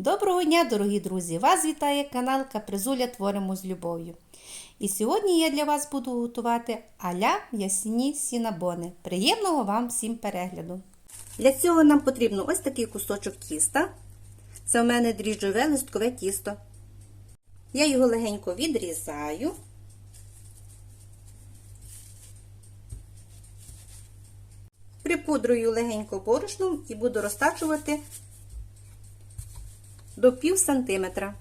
Доброго дня, дорогі друзі! Вас вітає канал Капризуля Творимо з любов'ю. І сьогодні я для вас буду готувати аля ясні сінабони. Приємного вам всім перегляду! Для цього нам потрібно ось такий кусочок тіста. Це у мене дріжджове листкове тісто. Я його легенько відрізаю. Припудрую легенько борошном і буду розтачувати до пів сантиметра.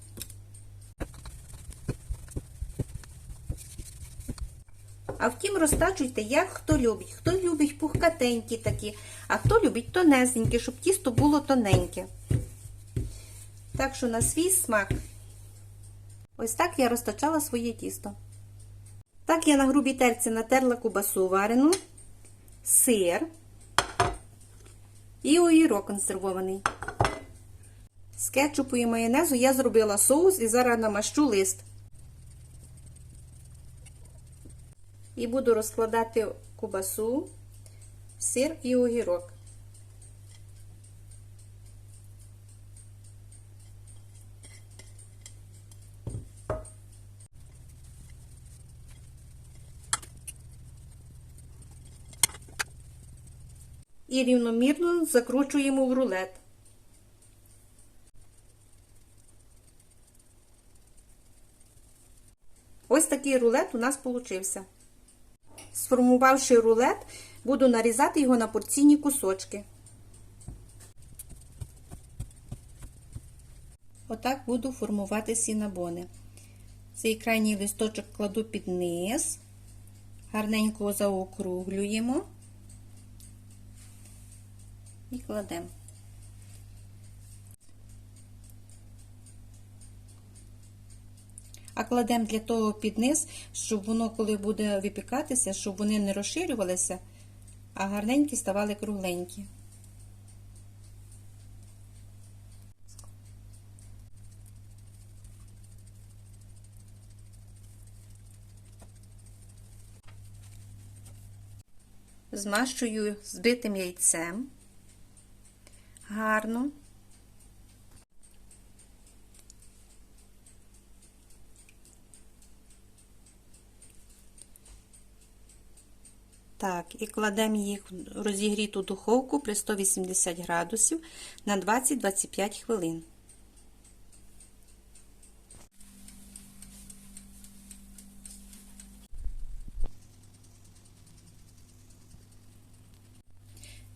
А втім, розтачуйте, як хто любить. Хто любить пухкатенькі такі, а хто любить тонесенькі, щоб тісто було тоненьке. Так що на свій смак. Ось так я розтачала своє тісто. Так я на грубій терці натерла кубасу варену, сир і огірок консервований. З кетчупу і майонезу я зробила соус і зараз намащу лист. І буду розкладати кубасу, сир і огірок. І рівномірно закручуємо в рулет. Ось такий рулет у нас получився. Сформувавши рулет, буду нарізати його на порційні кусочки. Отак буду формувати сінабони. Цей крайній листочок кладу під низ, гарненько заокруглюємо і кладемо. А кладемо для того під низ, щоб воно, коли буде випікатися, щоб вони не розширювалися, а гарненькі ставали кругленькі. Змащую збитим яйцем. Гарно. Так, і кладемо їх в розігріту духовку при 180 градусів на 20-25 хвилин.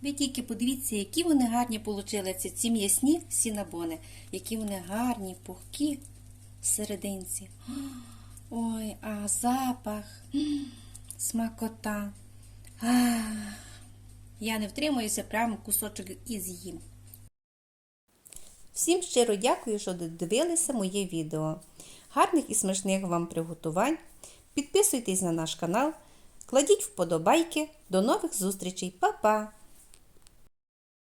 Ви тільки подивіться, які вони гарні получилися, ці м'ясні сінабони, які вони гарні, пухкі всерединці. Ой, а запах, смакота. Я не втримуюся, прямо кусочок і з'їм. Всім щиро дякую, що додивилися моє відео. Гарних і смачних вам приготувань. Підписуйтесь на наш канал, кладіть вподобайки. До нових зустрічей, Па-па!